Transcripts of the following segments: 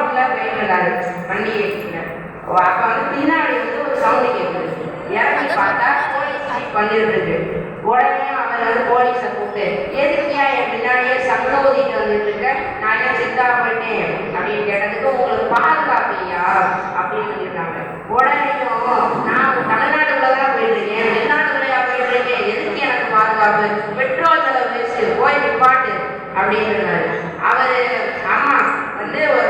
ரோட்ல போயிட்டு இருந்தாரு வண்டி அப்போ வந்து பின்னாடி வந்து ஒரு சவுண்டு கேட்குது இறங்கி பார்த்தா போலீஸ் ஜீப் வந்துட்டு இருக்கு உடனே அவர் வந்து போலீஸை கூப்பிட்டு எதுக்கியா என் பின்னாடியே சம்பளம் ஊதிட்டு வந்துட்டு இருக்க நான் என்ன சித்தா போயிட்டேன் அப்படின்னு கேட்டதுக்கு உங்களுக்கு பாதுகாப்பு இல்லையா? அப்படின்னு சொல்லியிருக்காங்க உடனேயும் நான் தமிழ்நாட்டுக்குள்ள தான் போயிட்டு இருக்கேன் வெளிநாட்டுக்குள்ளயா போயிட்டு இருக்கேன் எதுக்கு எனக்கு பாதுகாப்பு? பெட்ரோல் செலவு வேஸ்ட் போய் நிப்பாட்டு அப்படின்னு அவரு அம்மா வந்து ஒரு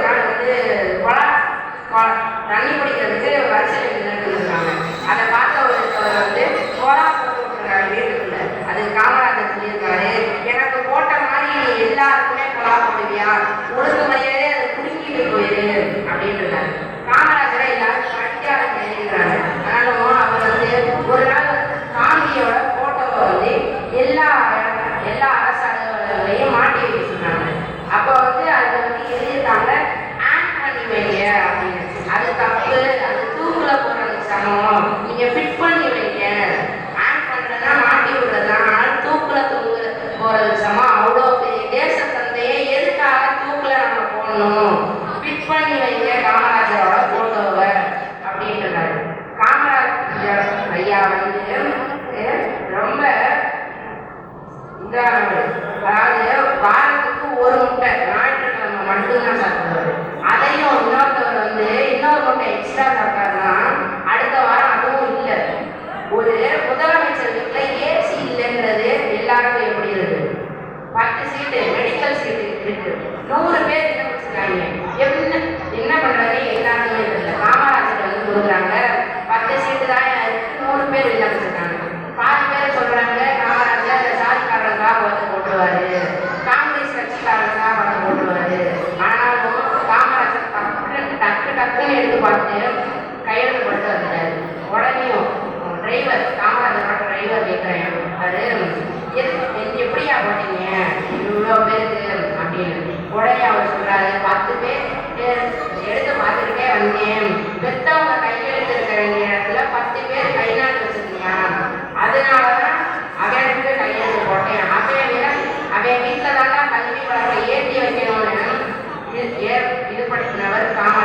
எல்லா மாட்டி வைக்க சொன்னாங்க. அப்போ வந்து அதை வந்து எழுதியிருக்காங்க ஆட் பண்ணி வைங்க அப்படின்னு. அது தப்பு அது தூக்குல போடுறது சமம் நீங்க ஃபிட் பண்ணி வைங்க. ஆன் பண்றதா மாட்டி விடுறதா? ஆனால் தூக்குல தூக்கு போறதுக்கு சமம் அவ்வளோ பெரிய தேச தந்தையை எதுக்காக தூக்குல நம்ம போடணும்? ஃபிட் பண்ணி வைங்க காமராஜரோட அதாவது வாரத்துக்கு ஒரு முட்டை ஞாயிற்றுக்கிழமை மட்டும்தான் சாப்பிடுவாரு அதையும் இன்னொருத்தவர் வந்து இன்னொரு முட்டை எக்ஸ்ட்ரா சாப்பிட்டாருன்னா அடுத்த வாரம் அதுவும் இல்லை. ஒரு முதலமைச்சர் வீட்டில் ஏசி இல்லைன்றது எல்லாருக்கும் எப்படி இருக்கு? பத்து சீட்டு மெடிக்கல் சீட்டு இருக்கு. நூறு பேர் என்ன வச்சிருக்காங்க? எடுத்து பார்த்துக்கிட்டே வந்தேன். பெத்தவங்க கையெழுத்து இருக்கிற இடத்துல பத்து பேர் கை நாட்டு அதனால தான் அவனுக்கு கையெழுத்து போட்டேன் அவன் அவன் வீட்டில் தான் கல்வி வளர்க்க ஏற்றி வைக்கணும்னு இது படித்தவர் காம